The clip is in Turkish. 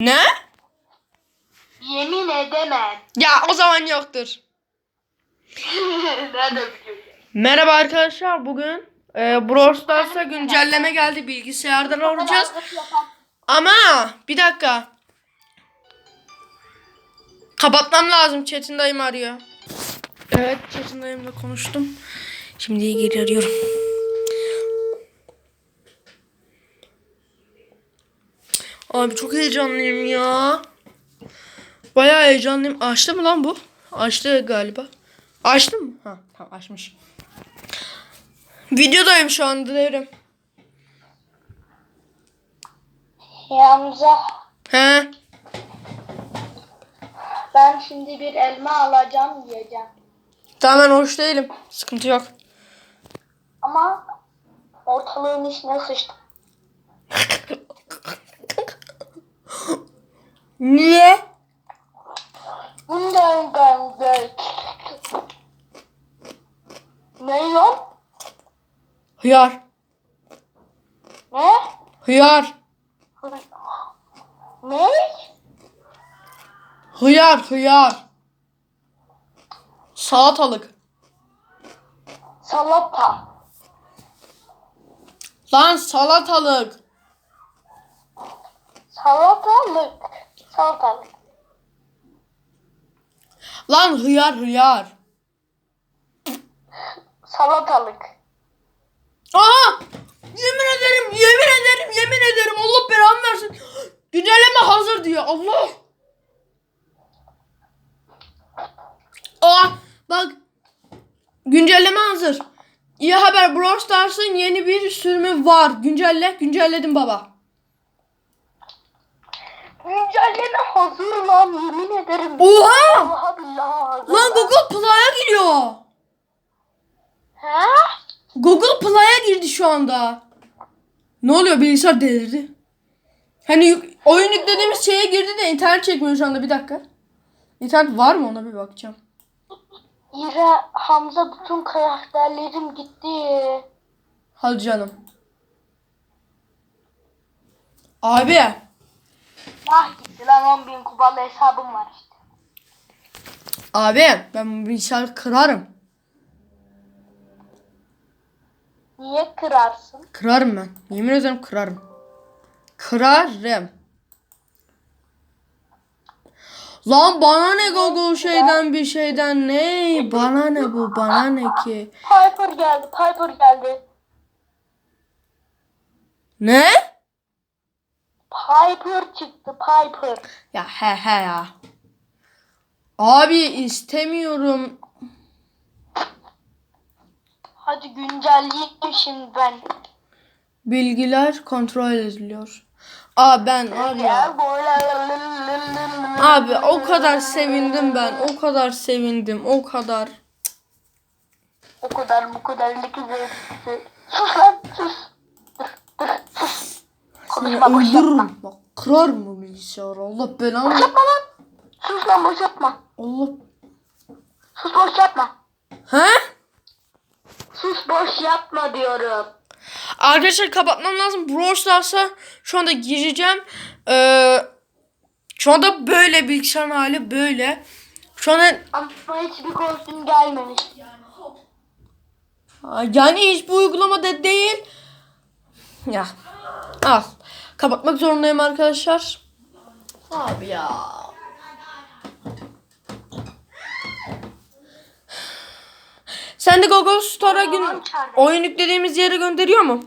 Ne? Yemin edemem. Ya o zaman yoktur. Nerede biliyorsun? Merhaba arkadaşlar. Bugün e, Brawl Stars'a güncelleme geldi. Bilgisayardan alacağız. Ama bir dakika. Kapatmam lazım. Çetin dayım arıyor. Evet Çetin dayımla konuştum. Şimdi geri arıyorum. Abi çok heyecanlıyım ya. Bayağı heyecanlıyım. Açtı mı lan bu? Açtı galiba. Açtı mı? Ha tamam açmış. Videodayım şu anda devrim. Hamza He. ben şimdi bir elma alacağım yiyeceğim. Tamam ben hoş değilim. Sıkıntı yok. Ama ortalığın içine sıçtım. Niye? Bundan geldi. Ne yok? Hıyar. Ne? Hıyar. Ne? Hıyar hıyar. Salatalık. Salata. Lan salatalık. Salatalık. Salatalık. Lan hıyar hıyar. Salatalık. Aha! Yemin ederim, yemin ederim, yemin ederim. Allah belamı versin. Güncelleme hazır diyor. Allah. Aa, bak. Güncelleme hazır. İyi haber Brawl Stars'ın yeni bir sürümü var. Güncelle. Güncelledim baba. Güncelleme hazır lan yemin ederim. Oha! Hazır. Lan Google Play'a giriyor. He? Google Play'a girdi şu anda. Ne oluyor bilgisayar delirdi. Hani yük- oyun yüklediğimiz şeye girdi de internet çekmiyor şu anda bir dakika. İnternet var mı ona bir bakacağım. İra Hamza bütün karakterlerim gitti. Hadi canım. Abi Ah gitti lan 10 bin kubalı hesabım var işte. abi ben bu bilgisayarı kırarım. Niye kırarsın? Kırarım ben. Yemin ederim kırarım. Kırarım. Lan bana ne Google şeyden bir şeyden ne? Bana ne bu? Bana ne ki? Piper geldi, Piper geldi. Ne? Piper çıktı, Piper. Ya he he ya. Abi istemiyorum. Hadi güncelleyeyim şimdi ben. Bilgiler kontrol ediliyor. Aa ben var ya. Abi o kadar sevindim ben. O kadar sevindim. O kadar. O kadar bu kadar ne güzel. Sus lan sus. Dur dur sus. Seni Konuşma boş yapma. öldürürüm. Bak kırar mı bilgisayarı? Allah belanı. Yapma lan. Sus lan boş yapma. Allah. Sus boş yapma. He? Sus boş yapma diyorum. Arkadaşlar kapatmam lazım. Brawl Stars'a şu anda gireceğim. Ee, şu anda böyle bilgisayarın hali böyle. Şu anda Ama hiçbir kostüm gelmemiş. yani hiçbir uygulamada değil. Ya. Al. Kapatmak zorundayım arkadaşlar. Abi ya. Sen de Google Store'a gün oyun yüklediğimiz yere gönderiyor mu?